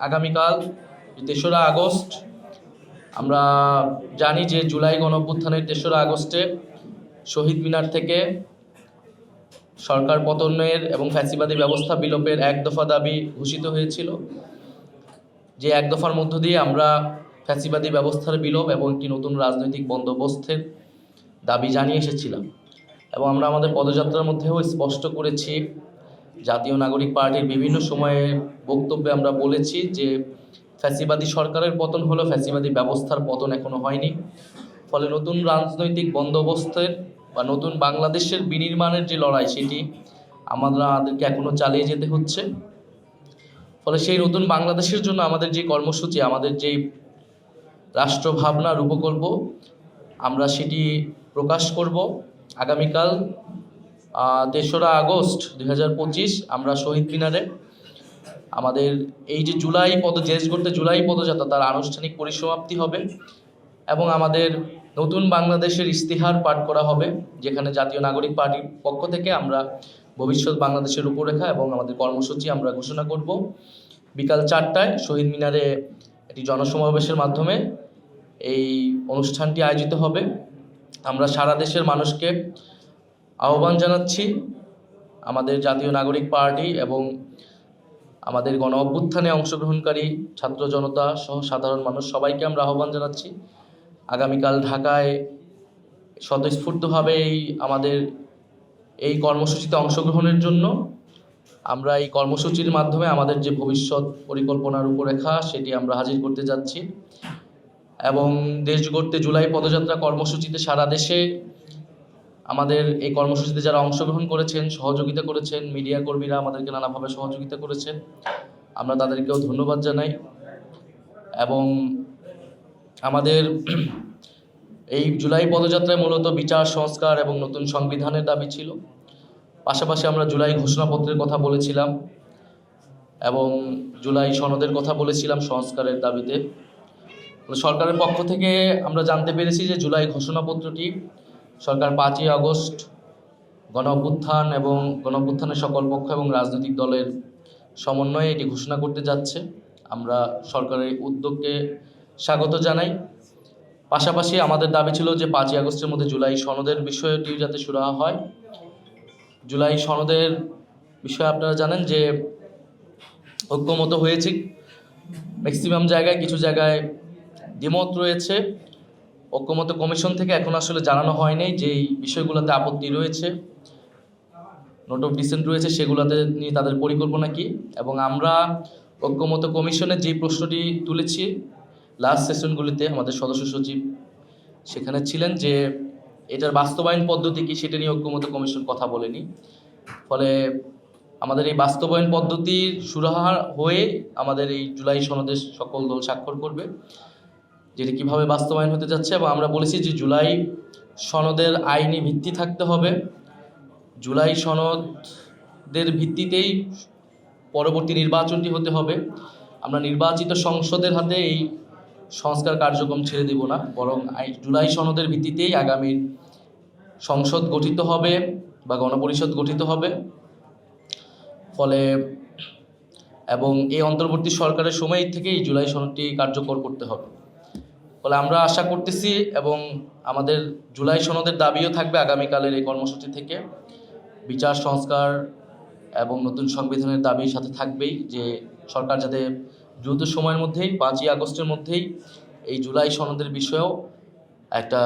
আগামীকাল, তেসরা আগস্ট, আমরা জানি যে জুলাই গণঅভ্যুত্থানের তেসরা আগস্টে শহীদ মিনার থেকে সরকার পতনের এবং ফ্যাসিবাদী ব্যবস্থা বিলোপের এক দফা দাবি ঘোষিত হয়েছিল। যে এক দফার মধ্য দিয়ে আমরা ফ্যাসিবাদী ব্যবস্থার বিলোপ এবং একটি নতুন রাজনৈতিক বন্দোবস্তের দাবি জানিয়ে এসেছিলাম। এবং আমরা আমাদের পদযাত্রার মধ্যেও স্পষ্ট করেছি জাতীয় নাগরিক পার্টির বিভিন্ন সময়ে বক্তব্যে আমরা বলেছি যে ফ্যাসিবাদী সরকারের পতন হলো, ফ্যাসিবাদী ব্যবস্থার পতন এখনও হয়নি। ফলে নতুন রাজনৈতিক বন্দোবস্তের বা নতুন বাংলাদেশের বিনির্মাণের যে লড়াই, সেটি আমাদেরকে এখনও চালিয়ে যেতে হচ্ছে। ফলে সেই নতুন বাংলাদেশের জন্য আমাদের যে কর্মসূচি, আমাদের যে রাষ্ট্র ভাবনা রূপকল্প, আমরা সেটি প্রকাশ করব। আগামীকাল তেসরা আগস্ট দু হাজার পঁচিশ আমরা শহীদ মিনারে আমাদের এই যে জুলাই পদ করতে জুলাই পদযাত্রা, তার আনুষ্ঠানিক পরিসমাপ্তি হবে এবং আমাদের নতুন বাংলাদেশের ইস্তিহার পাঠ করা হবে, যেখানে জাতীয় নাগরিক পার্টির পক্ষ থেকে আমরা ভবিষ্যৎ বাংলাদেশের রূপরেখা এবং আমাদের কর্মসূচি আমরা ঘোষণা করব। বিকাল চারটায় শহীদ মিনারে একটি জনসমাবেশের মাধ্যমে এই অনুষ্ঠানটি আয়োজিত হবে। আমরা সারা দেশের মানুষকে আহ্বান জানাচ্ছি আমাদের জাতীয় নাগরিক পার্টি এবং আমাদের গণ অভ্যুত্থানে অংশগ্রহণকারী ছাত্র জনতা সহ সাধারণ মানুষ সবাইকে আমরা আহ্বান জানাচ্ছি। আগামীকাল ঢাকায় স্বতঃস্ফূর্তভাবে এই আমাদের এই কর্মসূচিতে অংশগ্রহণের জন্য আমরা এই কর্মসূচির মাধ্যমে আমাদের যে ভবিষ্যৎ পরিকল্পনার রূপরেখা সেটি আমরা হাজির করতে যাচ্ছি এবং দেশ গড়তে জুলাই পদযাত্রা কর্মসূচিতে সারা দেশে আমাদের এই কর্মসূচিতে যারা অংশগ্রহণ করেছেন, সহযোগিতা করেছেন, মিডিয়া কর্মীরা আমাদেরকে নানাভাবে সহযোগিতা করেছেন, আমরা তাদেরকেও ধন্যবাদ জানাই। এবং আমাদের এই জুলাই পদযাত্রায় মূলত বিচার, সংস্কার এবং নতুন সংবিধানের দাবি ছিল। পাশাপাশি আমরা জুলাই ঘোষণাপত্রের কথা বলেছিলাম এবং জুলাই সনদের কথা বলেছিলাম সংস্কারের দাবিতে। সরকারের পক্ষ থেকে আমরা জানতে পেরেছি যে জুলাই ঘোষণাপত্রটি সরকার পাঁচই আগস্ট গণ অভ্যুত্থান এবং গণ অভ্যুত্থানের সকল পক্ষ এবং রাজনৈতিক দলের সমন্বয়ে এটি ঘোষণা করতে যাচ্ছে। আমরা সরকারের উদ্যোগকে স্বাগত জানাই। পাশাপাশি আমাদের দাবি ছিল যে পাঁচই আগস্টের মধ্যে জুলাই সনদের বিষয়টি যাতে সুরাহা হয়। জুলাই সনদের বিষয়ে আপনারা জানেন যে ঐক্যমত হয়েছে। ম্যাক্সিমাম জায়গায়, কিছু জায়গায় দ্বিমত রয়েছে। ঐক্যমত কমিশন থেকে এখন আসলে জানানো হয়নি যে এই বিষয়গুলোতে আপত্তি রয়েছে। নোট অফ ডিসেন্ট রয়েছে, সেগুলোতে নিয়ে তাদের পরিকল্পনা কি? এবং আমরা ঐক্যমত কমিশনের যে প্রশ্নটি তুলেছি লাস্ট সেশনগুলিতে আমাদের সদস্য সচিব সেখানে ছিলেন যে এটার বাস্তবায়ন পদ্ধতি কি, সেটা নিয়ে ঐক্যমত কমিশন কথা বলেনি। ফলে আমাদের এই বাস্তবায়ন পদ্ধতির সুরাহা হয়ে আমাদের এই জুলাই সনদে সকল দল স্বাক্ষর করবে। যেটি কীভাবে বাস্তবায়ন হতে যাচ্ছে এবং আমরা বলেছি যে জুলাই সনদের আইনি ভিত্তি থাকতে হবে। জুলাই সনদের ভিত্তিতেই পরবর্তী নির্বাচনটি হতে হবে। আমরা নির্বাচিত সংসদের হাতে এই সংস্কার কার্যক্রম ছেড়ে দেব না, বরং জুলাই সনদের ভিত্তিতেই আগামীর সংসদ গঠিত হবে বা গণপরিষদ গঠিত হবে। ফলে এবং এই অন্তর্বর্তী সরকারের সময় থেকেই জুলাই সনদটি কার্যকর করতে হবে। ফলে আমরা আশা করতেছি এবং আমাদের জুলাই সনদের দাবিও থাকবে আগামীকালের এই কর্মসূচি থেকে। বিচার, সংস্কার এবং নতুন সংবিধানের দাবির সাথে থাকবেই যে সরকার যাতে দ্রুত সময়ের মধ্যেই, পাঁচই আগস্টের মধ্যেই এই জুলাই সনদের বিষয়েও একটা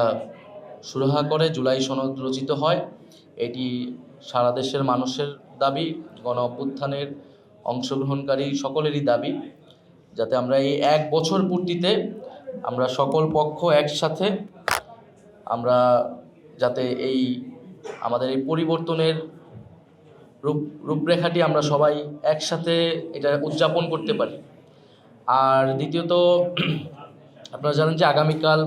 সুরাহা করে, জুলাই সনদ রচিত হয়। এটি সারা দেশের মানুষের দাবি, গণ অভ্যুত্থানের অংশগ্রহণকারী সকলেরই দাবি, যাতে আমরা এই এক বছর পূর্তিতে আমরা সকল পক্ষ একসাথে আমরা যাতে এই আমাদের এই পরিবর্তনের রূপ, রূপরেখাটি আমরা সবাই একসাথে এটা উদযাপন করতে পারি। আর দ্বিতীয়ত, আপনারা জানেন যে আগামীকাল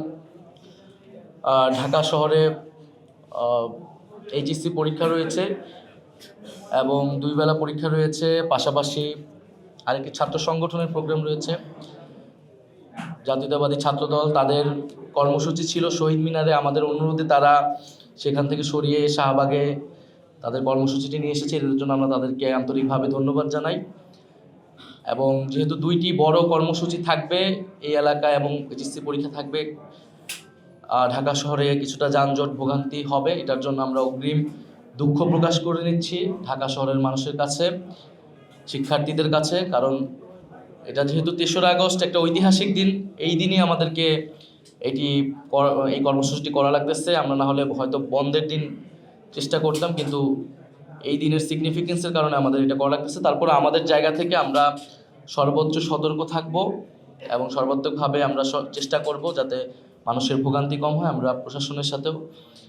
ঢাকা শহরে এইচএসসি পরীক্ষা রয়েছে এবং দুই বেলা পরীক্ষা রয়েছে, পাশাপাশি আরেকটি ছাত্র সংগঠনের প্রোগ্রাম রয়েছে। জাতীয়তাবাদী ছাত্রদল তাদের কর্মসূচি ছিল শহীদ মিনারে। আমাদের অনুরোধে তারা সেখান থেকে সরিয়ে শাহবাগে তাদের কর্মসূচিটি নিয়ে এসেছে। এর জন্য আমরা তাদেরকে আন্তরিকভাবে ধন্যবাদ জানাই। এবং যেহেতু দুইটি বড় কর্মসূচি থাকবে, এই এলাকায় এবং এইচএসসি পরীক্ষা থাকবে ঢাকা শহরে কিছুটা যানজট ভোগান্তি হবে, এটার জন্য আমরা অগ্রিম দুঃখ প্রকাশ করে নিচ্ছি ঢাকা শহরের মানুষের কাছে, শিক্ষার্থীদের কাছে। কারণ এটা যেহেতু তেসরা আগস্ট একটা ঐতিহাসিক দিন, এই দিনই আমাদেরকে এটি এই কর্মসূচিটি করা লাগতেছে। আমরা না হলে হয়তো বন্ধের দিন চেষ্টা করতাম, কিন্তু এই দিনের সিগনিফিকেন্সের কারণে আমাদের এটা করা লাগতেছে। তারপরে আমাদের জায়গা থেকে আমরা সর্বোচ্চ সতর্ক থাকব এবং সর্বাত্মকভাবে আমরা চেষ্টা করব যাতে মানুষের ভোগান্তি কম হয়। আমরা প্রশাসনের সাথেও,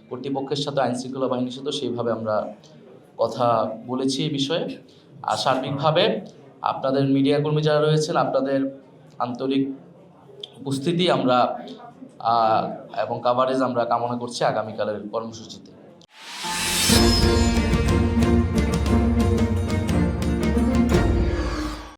কর্তৃপক্ষের সাথে, আইন শৃঙ্খলা বাহিনীর সাথেও সেইভাবে আমরা কথা বলেছি এই বিষয়ে। আর সার্বিকভাবে আপনাদের মিডিয়া কর্মী যারা রয়েছেন, আপনাদের আন্তরিক উপস্থিতি আমরা এবং কাভারেজ আমরা কামনা করছি আগামীকালের কর্মসূচিতে।